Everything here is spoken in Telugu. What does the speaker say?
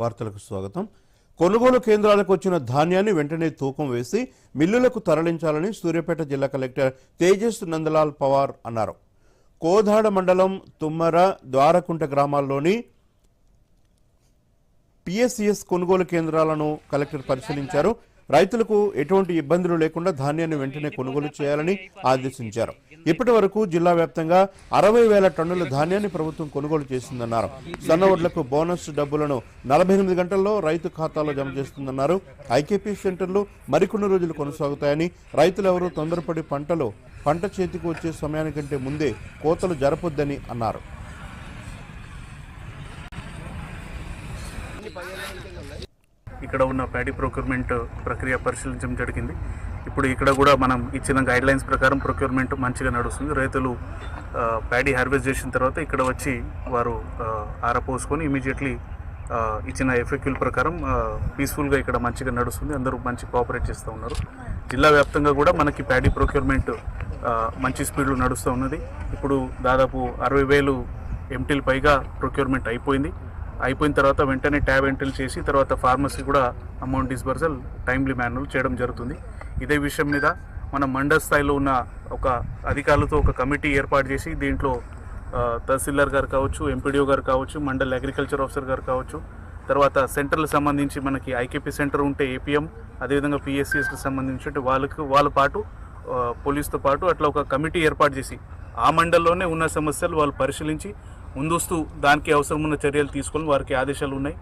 వార్తలకు స్వాగతం. కొనుగోలు కేంద్రాలకు వచ్చిన ధాన్యాన్ని వెంటనే తూకం వేసి మిల్లులకు తరలించాలని సూర్యాపేట జిల్లా కలెక్టర్ తేజస్ నందలాల్ పవార్ అన్నారు. కోదాడ మండలం తుమ్మర ద్వారకుంట గ్రామాల్లోని పిఎస్సిఎస్ కొనుగోలు కేంద్రాలను కలెక్టర్ పరిశీలించారు. రైతులకు ఎటువంటి ఇబ్బందులు లేకుండా ధాన్యాన్ని వెంటనే కొనుగోలు చేయాలని ఆదేశించారు. ఇప్పటి వరకు జిల్లా వ్యాప్తంగా అరవై వేల టన్నుల ధాన్యాన్ని ప్రభుత్వం కొనుగోలు చేసిందన్నారు. సన్నవడ్లకు బోనస్ డబ్బులను నలభై ఎనిమిది గంటల్లో రైతు ఖాతాలో జమ చేస్తుందన్నారు. ఐకేపీ సెంటర్లు మరికొన్ని రోజులు కొనసాగుతాయని రైతులెవరూ తొందరపడి పంటలు పంట చేతికి వచ్చే సమయానికంటే ముందే కోతలు జరపొద్దని అన్నారు. ఇక్కడ ఉన్న ప్యాడీ ప్రొక్యూర్మెంట్ ప్రక్రియ పరిశీలించడం జరిగింది. ఇప్పుడు ఇక్కడ కూడా మనం ఇచ్చిన గైడ్ లైన్స్ ప్రకారం ప్రొక్యూర్మెంట్ మంచిగా నడుస్తుంది. రైతులు ప్యాడీ హార్వెస్ట్ చేసిన తర్వాత ఇక్కడ వచ్చి వారు ఆరపోసుకొని ఇమీడియట్లీ ఇచ్చిన ఎఫెక్యుల్ ప్రకారం పీస్ఫుల్గా ఇక్కడ మంచిగా నడుస్తుంది. అందరూ మంచి కోఆపరేట్ చేస్తూ ఉన్నారు. జిల్లా వ్యాప్తంగా కూడా మనకి ప్యాడీ ప్రొక్యూర్మెంట్ మంచి స్పీడ్లో నడుస్తూ ఉన్నది. ఇప్పుడు దాదాపు అరవై వేలు ఎంటీలు పైగా ప్రొక్యూర్మెంట్ అయిపోయింది. అయిపోయిన తర్వాత వెంటనే ట్యాబ్ ఎంట్రీలు చేసి తర్వాత ఫార్మసీ కూడా అమౌంట్ డిస్బర్సల్ టైమ్లీ మాన్యువల్ చేయడం జరుగుతుంది. ఇదే విషయం మీద మన మండల స్థాయిలో ఉన్న ఒక అధికారులతో ఒక కమిటీ ఏర్పాటు చేసి దీంట్లో తహసీల్దార్ గారు కావచ్చు ఎంపీడీఓ గారు కావచ్చు మండల్ అగ్రికల్చర్ ఆఫీసర్ గారు కావచ్చు తర్వాత సెంటర్లకు సంబంధించి మనకి ఐకేపీ సెంటర్ ఉంటే ఏపీఎం అదేవిధంగా పిఎస్సిఎస్కి సంబంధించి వాళ్ళకు వాళ్ళ పాటు పోలీస్తో పాటు అట్లా ఒక కమిటీ ఏర్పాటు చేసి ఆ మండల్లోనే ఉన్న సమస్యలు వాళ్ళు పరిశీలించి ముందస్తు దానికి అవసరమున్న చర్యలు తీసుకొని వారికి ఆదేశాలు ఉన్నాయి.